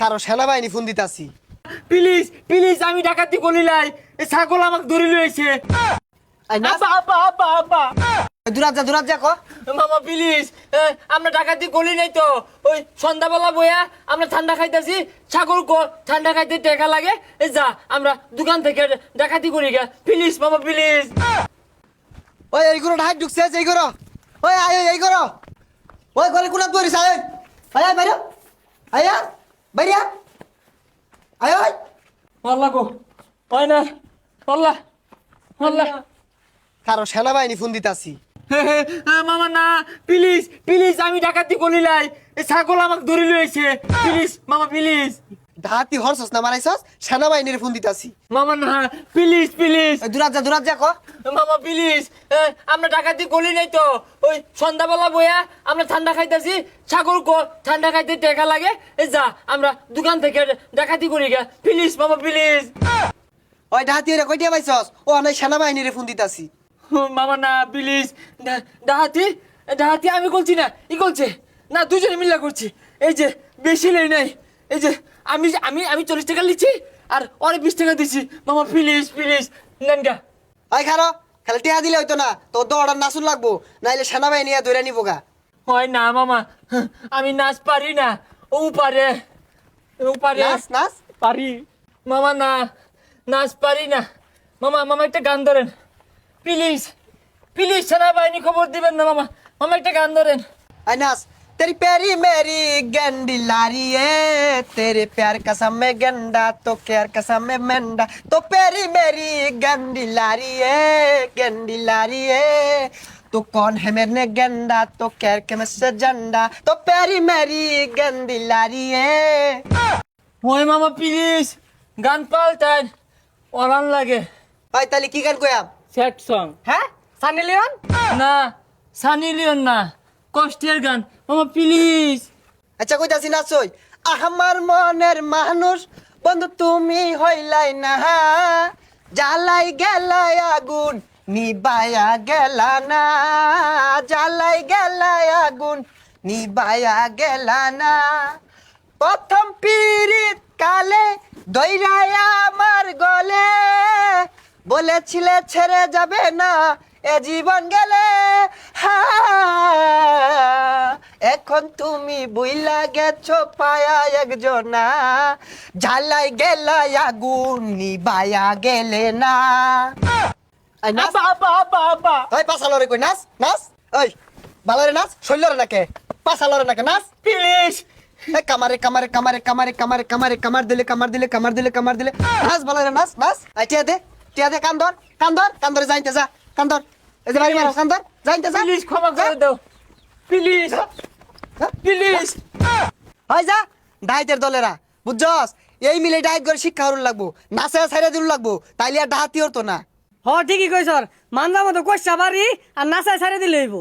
কারও সেনাবাহিনী ফোন দিতাছি। প্লিজ প্লিজ আমি ডাকাতি করি নাই। এই ছাগল আমাকে ধরে লইছে। আব্বা আব্বা আব্বা আব্বা। দূরাত যা দূরাত যা ক। মামা প্লিজ আমরা ডাকাতি করি নাই তো। ওই সন্ধ্যাবেলা বইয়া আমরা ঠান্ডা খাইতেছি। ছাগল কো ঠান্ডা খাইতে টেকা লাগে। এ যা আমরা দোকান থেকে ডাকাতি করি গা। প্লিজ মামা প্লিজ। ওই এই করো ঢাক ঢুকছে এই করো ওই আয় এই করো ওই গলে কোনাত বরিস আয়। আয় আয় বাইরে। আয়া। বাইরে আয়। আয় আল্লাহ গো। হয় না। আল্লাহ আল্লাহ কারও সেনাবাহিনী ফোন দিতাছি। মামা না প্লিজ প্লিজ আমি ডাকাতি করি এই ছাগল আমাকে ধরে লইছে। প্লিজ মামা প্লিজ ডাহাতি হরছস না মারাইছস? সেনাবাহিনীর ফোন দিতাছি। মামা না প্লিজ প্লিজ দূরাত যা দূরাত যা ক। মামা প্লিজ আমরা ডাকাতি করি নাই তো। ওই সন্ধ্যাবেলা বইয়া আমরা ঠান্ডা খাইতেছি। ছাগল কো ঠান্ডা খাইতে টেকা লাগে। যা আমরা দোকান থেকে ডাকাতি করি গা। প্লিজ মামা প্লিজ ওই ডাহাতি রে কইটিয়া পাইছস? ও নাই সেনাবাহিনীর ফোন দিতাছি। মামা না প্লিজ। ডাহাতি ডাহাতি আমি করছি না ই করছে। না দুজনে মিল্লা করছি। এই যে বেশি নেই নাই। এই যে আমি আমি আমি চল্লিশ টাকা নিচ্ছি আর অনেক বিশ টাকা দিচ্ছি মামা প্লিজ প্লিজ নেন গা। ওই খারো খালি টিয়া দিলে হইতো না তোর দৌড়ার নাচুন লাগবো নাইলে সেনাবাহিনী ধরে নিবো গা। হয় না মামা আমি নাচ পারি না। ও পারে ও পারে। নাচ নাচ? পারি। মামা না নাচ পারি না। মামা মামা একটা গান ধরেন। প্লিজ প্লিজ সেনাবাহিনী খবর দিবেন না মামা মামা একটা গান ধরেন आई नाच तेरी प्यारी मेरी गंडी लारी है तेरे प्यार कसम में गंडा तो प्यार कसम में मंडा तो प्यारी मेरी गंडी लारी है गंडी लारी है तो कौन है मेरे गंडा तो कैर के से झंडा तो प्यारी मेरी गंदी लारी है ওই মামা প্লিজ গান পাল্টান অরান লাগে ভাই তাহলে কি গান কয়াম স্যাড সং। হ্যাঁ? Sunny Leone? না সানি লিওন না। কষ্টের গান। মামা প্লিজ আচ্ছা কইতাছি নাচই আমার মনের মানুষ বন্ধু তুমি হইলাই না। জ্বালাই গেলাই আগুন নিবায়া গেলা না। জ্বালাই গেলাই আগুন নিবায়া গেলা না। প্রথম পিরিত কালে দৈরায়া আমার গলে বলেছিলে ছেড়ে যাবে না এ জীবন গেলে। এখন তুমি বুইলা গেছো পায়া একজনা ঝালাই গেলাই আগুন নিবায়া গেলে না। নাচ। আব্বা আব্বা আব্বা আব্বা ওই পাশালরে কই নাচ নাচ। ওই ভালোরে নাচ শৈলরে নাকে। পাশালরে নাকে নাচ। প্লিজ কামারে কামারে কামারে কামারে কামারে কামারে কামার দিলে কামার দিলে কামার দিলে কামার দিলে। নাচ ভালোরে নাচ নাচ। আই দে। টিয়া দে কান্দর কান্দর কান্দরে যাইতে যা কান্দর। এই যে বাড়ি মারো কান্দর যাইতে যা। প্লিজ ক্ষমা করে দাও। প্লিজ প্লিজ হয় যা ডাইতের দলেরা বুঝছস? এই মিলে ডাইট করে শিক্ষা হরুন লাগবো নাচে ছাইরা দিল লাগবো তাইলে আর ডাহাতি হতো না। হ ঠিকই কইছর মানজা মতো কইছা বাড়ি আর নাচে ছাড়ে দিলে হইব।